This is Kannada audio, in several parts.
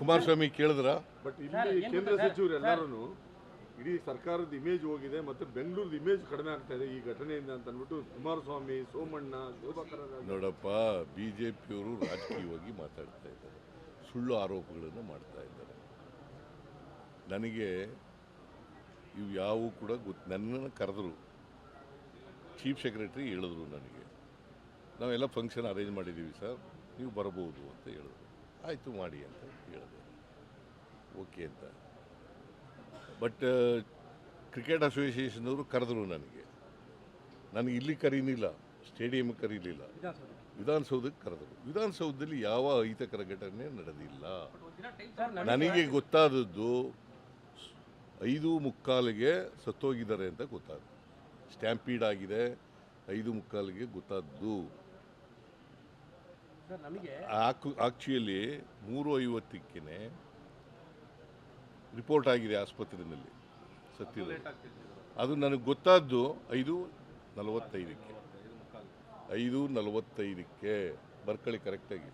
ಕುಮಾರಸ್ವಾಮಿ ಕೇಳಿದ್ರ? ಬಟ್ ಇಲ್ಲಿ ಕೇಂದ್ರ ಸಚಿವರು ಎಲ್ಲರೂ ಇಡೀ ಸರ್ಕಾರದ ಇಮೇಜ್ ಹೋಗಿದೆ ಮತ್ತೆ ಬೆಂಗಳೂರದ ಇಮೇಜ್ ಕಡಿಮೆ ಆಗ್ತಾ ಇದೆ ಈ ಘಟನೆಯಿಂದ ಅಂತ ಅಂದ್ಬಿಟ್ಟು ಕುಮಾರಸ್ವಾಮಿ ಸೋಮಣ್ಣ ನೋಡಪ್ಪ ಬಿ ಜೆ ಪಿಯವರು ರಾಜಕೀಯವಾಗಿ ಮಾತಾಡ್ತಾ ಇದ್ದಾರೆ. ಸುಳ್ಳು ಆರೋಪಗಳನ್ನು ಮಾಡ್ತಾ ಇದ್ದಾರೆ. ನನಗೆ ಇವು ಯಾವುವು ಕೂಡ ಗೊತ್ತು ನನ್ನನ್ನು ಕರೆದ್ರು. ಚೀಫ್ ಸೆಕ್ರೆಟರಿ ಹೇಳಿದ್ರು ನನಗೆ. ನಾವೆಲ್ಲ ಫಂಕ್ಷನ್ ಅರೇಂಜ್ ಮಾಡಿದ್ದೀವಿ ಸರ್. ನೀವು ಬರಬಹುದು ಅಂತ ಹೇಳಿದ್ರು. ಆಯಿತು ಮಾಡಿ ಅಂತ ಹೇಳಿದೆ. ಓಕೆ ಅಂತ. ಬಟ್ ಕ್ರಿಕೆಟ್ ಅಸೋಸಿಯೇಷನವರು ಕರೆದ್ರು ನನಗೆ. ನನಗೆ ಇಲ್ಲಿ ಕರೀನಿಲ್ಲ ಸ್ಟೇಡಿಯಂ ಕರೀಲಿಲ್ಲ. ವಿಧಾನಸೌಧಕ್ಕೆ ಕರೆದರು. ವಿಧಾನಸೌಧದಲ್ಲಿ ಯಾವ ಅಹಿತಕರ ಘಟನೆ ನಡೆದಿಲ್ಲ. ನನಗೆ ಗೊತ್ತಾದದ್ದು, ಐದು ಮುಕ್ಕಾಲಿಗೆ ಸತ್ತೋಗಿದ್ದಾರೆ ಅಂತ ಗೊತ್ತಾದ. ಸ್ಟ್ಯಾಂಪೀಡ್ ಆಗಿದೆ, ಐದು ಮುಕ್ಕಾಲಿಗೆ ಗೊತ್ತಾದ್ದು. ನಮಗೆ ಆಕ್ಚುಲಿ ಮೂರು ಐವತ್ತಕ್ಕೇ ರಿಪೋರ್ಟ್ ಆಗಿದೆ ಆಸ್ಪತ್ರೆಯಲ್ಲಿ ಸತ್ತಿದೆ ಅದು ನನಗೆ ಗೊತ್ತಾದ್ದು ಐದು ನಲವತ್ತೈದಕ್ಕೆ. ಐದು ನಲವತ್ತೈದಕ್ಕೆ ಬರ್ಕಳಿ ಕರೆಕ್ಟಾಗಿ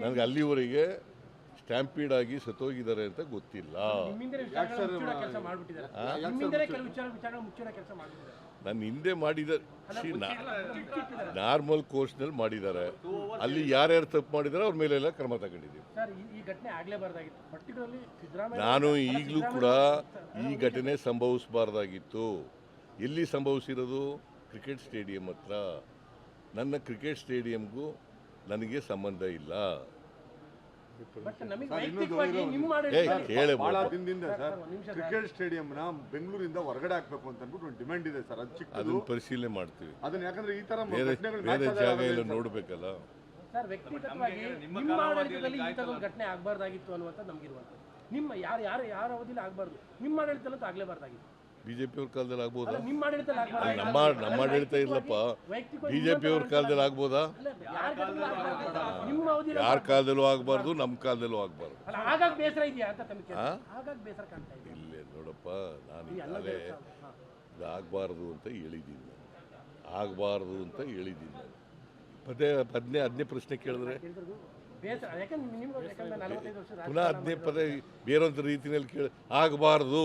ನನಗೆ ಅಲ್ಲಿವರೆಗೆ ಸ್ಟ್ಯಾಂಪೀಡ್ ಆಗಿ ಸತ್ತೋಗಿದ್ದಾರೆ ಅಂತ ಗೊತ್ತಿಲ್ಲ. ನನ್ನ ಹಿಂದೆ ಮಾಡಿದ ನಾರ್ಮಲ್ ಕೋರ್ಸ್ನಲ್ಲಿ ಮಾಡಿದ್ದಾರೆ. ಅಲ್ಲಿ ಯಾರ್ಯಾರು ತಪ್ಪು ಮಾಡಿದಾರೆ ಅವ್ರ ಮೇಲೆಲ್ಲ ಕ್ರಮ ತಗೊಂಡಿದ್ದೀವಿ. ನಾನು ಈಗಲೂ ಕೂಡ ಈ ಘಟನೆ ಸಂಭವಿಸಬಾರ್ದಾಗಿತ್ತು. ಎಲ್ಲಿ ಸಂಭವಿಸಿರೋದು? ಕ್ರಿಕೆಟ್ ಸ್ಟೇಡಿಯಂ ಹತ್ರ. ನನ್ನ ಕ್ರಿಕೆಟ್ ಸ್ಟೇಡಿಯಂಗೂ ನನಗೆ ಸಂಬಂಧ ಇಲ್ಲ. ಕೇಳೆ ಬಹಳ ದಿನದಿಂದ ಸರ್. ಕ್ರಿಕೆಟ್ ಸ್ಟೇಡಿಯಂನ ಬೆಂಗಳೂರಿಂದ ಹೊರಗಡೆ ಹಾಕ್ಬೇಕು ಅಂತ ಅಂದ್ಬಿಟ್ಟು ಒಂದು ಡಿಮ್ಯಾಂಡ್ ಇದೆ ಸರ್. ಅದು ಚಿಕ್ಕದು. ಅದನ್ನ ಪರಿಶೀಲನೆ ಮಾಡ್ತೀವಿ. ಅದನ್ನ ಯಾಕಂದ್ರೆ ಈ ತರ ಬೇರೆ ಜಾಗ ಎಲ್ಲ ನೋಡಬೇಕಲ್ಲ. ಸರ್ ವ್ಯಕ್ತಿಗತವಾಗಿ ನಿಮ್ಮ ಆಡಳಿತದಲ್ಲಿ ಈ ತರ ಘಟನೆ ಆಗಬಾರ್ದಾಗಿತ್ತು ಅನ್ನುವಂಥದ್ದು ನಮಗಿರುವಂಥದ್ದು. ನಿಮ್ಮ ಯಾರು ಯಾರು ಯಾರ ಅವಧಿಲಿ ಆಗಬಾರ್ದು. ನಿಮ್ಮ ಆಡಳಿತದಲ್ಲಂತೂ ಆಗಲೇಬಾರ್ದಾಗಿತ್ತು. ಬಿ ಜೆ ಪಿಯವ್ರ ಕಾಲದಲ್ಲಿ ಆಗ್ಬೋದಾ? ಅಲ್ಲ ನಿಮ್ಮ ನಮ್ಮ ನಮ್ಮ ಆಡಳಿತ ಇಲ್ಲಪ್ಪ ಬಿ ಜೆ ಪಿಯವ್ರ ಕಾಲದಲ್ಲಿ ಆಗ್ಬೋದಾ? ಯಾರ ಕಾಲದಲ್ಲೂ ಆಗ್ಬಾರ್ದು. ನಿಮ್ಮ ಕಾಲದಲ್ಲೂ ಆಗಬಾರ್ದು ನಮ್ಮ ಕಾಲದಲ್ಲೂ ಆಗಬಾರ್ದು. ಅಲ್ಲ ಆಗಾಗ ಬೇಸರ ಇದೆಯಾ ಅಂತ ತಮಗೆ ಆ? ಬೇಸರ ಕಾಣ್ತಾ ಇದೆ ಇಲ್ಲೇ ನೋಡಪ್ಪ ನಾನು ಈಗಾಗಲೇ ಇದು ಆಗಬಾರ್ದು ಅಂತ ಹೇಳಿದ್ದೀನಿ ನಾನು. ಆಗಬಾರ್ದು ಅಂತ ಹೇಳಿದ್ದೀನಿ ನಾನು. ಪದೇ ಹದಿನೇ ಹದಿನೇ ಪ್ರಶ್ನೆ ಕೇಳಿದ್ರೆ? ಪುನಃ ಹದಿನೇ ಪದೇ ಬೇರೊಂದು ರೀತಿಯಲ್ಲಿ ಕೇಳಿ ಆಗಬಾರ್ದು.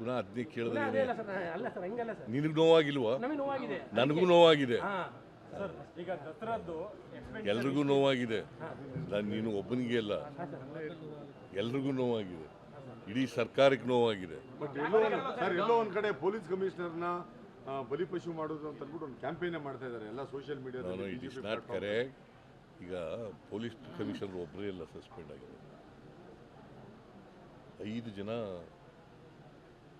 ಪುನಃ ಅದನ್ನೇ ಇಲ್ಲ, ಕೇಳಿದ್ರೆ ಅಲ್ಲ ಸರ್ ಅಲ್ಲ ಸರ್ ಹಂಗಲ್ಲ ಸರ್. ನಿನಗೆ ನೋವಾಗಿಲ್ವಾ? ನಮಗೆ ನೋವಾಗಿದೆ. ನನಗೂ ನೋವಾಗಿದೆ. ಹಾ. ಸರ್ ಈಗ ದಸರಾದ್ದು ಎಲ್ರಿಗೂ ನೋವಾಗಿದೆ. ನಾನು ನೀನು ಒಬ್ಬನಿಗೆ ಅಲ್ಲ. ಎಲ್ರಿಗೂ ನೋವಾಗಿದೆ. ಇಡೀ ಸರ್ಕಾರಕ್ಕೆ ನೋವಾಗಿದೆ. ಬಟ್ ಎಲ್ಲೋ ಒಂದ್- ಸರ್ ಎಲ್ಲೋ ಒಂದು ಕಡೆ ಪೊಲೀಸ್ ಕಮಿಷನರ್ನ ಬಲಿಪಶು ಮಾಡೋದು ಅಂತ ಅಂದ್ಬಿಟ್ಟು ಒಂದು ಕ್ಯಾಂಪೇನ್ ಮಾಡ್ತಾ ಇದ್ದಾರೆ ಎಲ್ಲ ಸೋಷಿಯಲ್ ಮೀಡಿಯಾ ಮೀಡಿಯಾದಲ್ಲಿ ಇಟ್ ಇಸ್ ನಾಟ್ ಕರೆಕ್ಟ್ ಈಗ ಪೊಲೀಸ್ ಕಮಿಷನರ್ ಒಬ್ಬರೇ ಎಲ್ಲ ಸಸ್ಪೆಂಡ್ ಆಗಿದೆ ಐದು ಜನ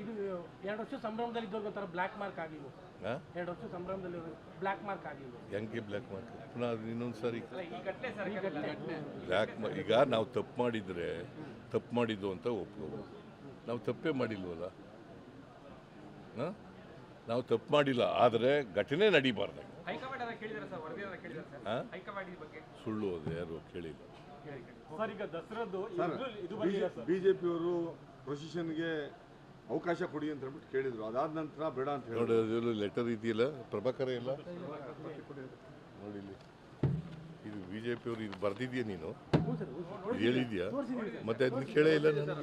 ಇದು ಎರಡು ವರ್ಷ ಸಂಭ್ರಮದಲ್ಲಿ ಇದ್ದವ್ರಿಗೆ ಒಂಥರ ಬ್ಲ್ಯಾಕ್ ಮಾರ್ಕ್ ಆಗಿಲ್ಲ ಹಾಂ ಎರಡು ವರ್ಷ ಸಂಭ್ರಮದಲ್ಲಿ ಬ್ಲ್ಯಾಕ್ ಮಾರ್ಕ್ ಆಗಿಲ್ಲ ಹೆಂಗೆ ಬ್ಲ್ಯಾಕ್ ಮಾರ್ಕ್ ಪುನಃ ಅದು ಇನ್ನೊಂದು ಸಾರಿ. ಈ ಘಟನೆ ಬ್ಲ್ಯಾಕ್ ಮಾ ಈಗ ನಾವು ತಪ್ಪು ಮಾಡಿದರೆ ತಪ್ಪು ಮಾಡಿದ್ದು ಅಂತ ಒಪ್ಕೋಬೋದು. ನಾವು ತಪ್ಪೇ ಮಾಡಿಲ್ವಲ್ಲ? ಹಾಂ? ನಾವು ತಪ್ಪು ಮಾಡಿಲ್ಲ ಆದರೆ ಘಟನೆ ನಡೀಬಾರ್ದಾಗ ಸುಳ್ಳು ಅದು ಯಾರು ಕೇಳಿಲ್ಲ. ಸರ್ ಈಗ ದಸರಾದ್ದು ಇದು ಬಿಜೆಪಿಯವರು ಪ್ರೊಸಿಷನ್ಗೆ ಅವಕಾಶ ಕೊಡಿ ಅಂತ ಹೇಳ್ಬಿಟ್ಟು ಕೇಳಿದ್ರು. ಅದಾದ ನಂತರ ಬೇಡ ಅಂತ ನೋಡಿ ಅದು ಲೆಟರ್ ಇದೆಯಲ್ಲ? ಪ್ರಭಾಕರ ಇಲ್ಲ? ನೋಡಿ ಇಲ್ಲಿ. ಇದು ಬಿ ಜೆ ಪಿಯವರು ಇದು ಬರ್ದಿದ್ಯಾ ನೀನು? ಇದು ಹೇಳಿದ್ಯಾ? ಮತ್ತೆ ಅದನ್ನ ಕೇಳೇ ಇಲ್ಲ ನಾನು.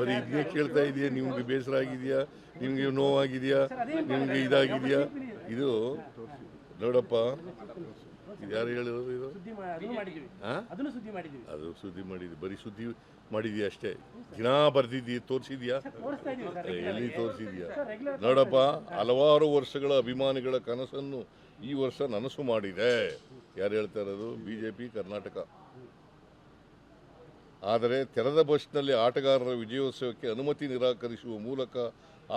ಬರೀ ಇದನ್ನೇ ಕೇಳ್ತಾ ಇದೆಯಾ? ನಿಮ್ಗೆ ಬೇಸರ ಆಗಿದೆಯಾ? ನಿಮ್ಗೆ ನೋವಾಗಿದೆಯಾ? ನಿಮ್ಗೆ ಇದಾಗಿದೆಯಾ? ಇದು ನೋಡಪ್ಪ. ಯಾರು ಹೇಳಿದ್ರು ಇದು? ಅದನ್ನು ಸುದ್ದಿ ಮಾಡಿದ್ದೀವಿ. ಅದು ಸುದ್ದಿ ಮಾಡಿದ್ವಿ ಬರೀ ಸುದ್ದಿ ಮಾಡಿದ್ಯಾ ಅಷ್ಟೇ. ದಿನ ಬರ್ದಿದ್ದೀಯ ತೋರಿಸಿದ್ಯಾ ಎಲ್ಲಿ ತೋರಿಸಿದ್ಯಾ ರೆಗ್ಯುಲರ್ ನೋಡಪ್ಪ ಹಲವಾರು ವರ್ಷಗಳ ಅಭಿಮಾನಿಗಳ ಕನಸನ್ನು ಈ ವರ್ಷ ನನಸು ಮಾಡಿದೆ. ಯಾರು ಹೇಳ್ತಾ ಇರೋದು? B J P Karnataka. ಆದರೆ ತೆರೆದ ಬಸ್ನಲ್ಲಿ ಆಟಗಾರರ ವಿಜಯೋತ್ಸವಕ್ಕೆ ಅನುಮತಿ ನಿರಾಕರಿಸುವ ಮೂಲಕ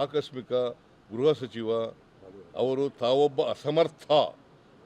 ಆಕಸ್ಮಿಕ ಗೃಹ ಸಚಿವ ಅವರು ತಾವೊಬ್ಬ ಅಸಮರ್ಥ.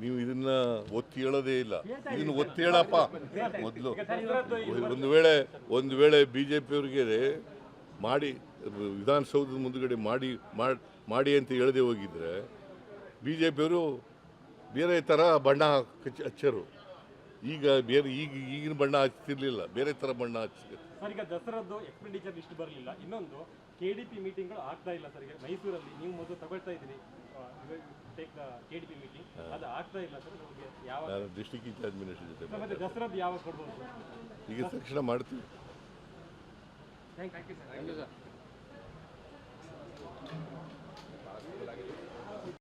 ನೀವು ಇದನ್ನ ಒತ್ತಿ ಹೇಳೋದೇ ಇಲ್ಲ. ಇದನ್ನ ಒತ್ತಿ ಹೇಳಪ್ಪ. ಮೊದಲು ಒಂದು ವೇಳೆ ಒಂದು ವೇಳೆ ಬಿ ಜೆ ಪಿಯವ್ರಿಗೆ ಮಾಡಿ ವಿಧಾನಸೌಧದ ಮುಂದುಗಡೆ ಮಾಡಿ ಮಾಡ್- ಮಾಡಿ ಅಂತ ಹೇಳದೆ ಹೋಗಿದ್ರೆ ಬಿ ಜೆ ಪಿಯವರು ಬೇರೆ ಥರ ಬಣ್ಣ ಹಚ್ಚ- ಹಚ್ಚರು. ಈಗ ಬೇರೆ ಈಗ ಈಗಿನ ಬಣ್ಣ ಹಚ್ತಿರ್ಲಿಲ್ಲ. ಬೇರೆ ಥರ ಬಣ್ಣ ಹಚ್ಚಿದ್ರು ಸರ್ ಈಗ ದಸರಾದ್ದು ಎಕ್ಸ್ಪೆಂಡಿಚರ್ ಲಿಸ್ಟ್ ಬರಲಿಲ್ಲ. ಇನ್ನೊಂದು ಕೆ ಡಿ ಪಿ ಮೀಟಿಂಗ್ಗಳು ಆಗ್ತಾ ಇಲ್ಲ ಸರ್. ಈಗ ಮೈಸೂರಲ್ಲಿ ನೀವು ಮೊದಲು ತಗೊಳ್ತಾ ಇದ್ದೀರಿ. Take the K D P meeting ಅದು ಆಗ್ತಾ ಇಲ್ಲ ಸರ್ ನಮಗೆ ಯಾವ ನಾನು ಡಿಸ್ಟಿಕ್ ಇನ್ಚಾರ್ಜ್ ಮಿನಿಸ್ಟರ್ ಜೊತೆ? ಈಗ ತಕ್ಷಣ ಮಾಡ್ತೀವಿ. Thank you sir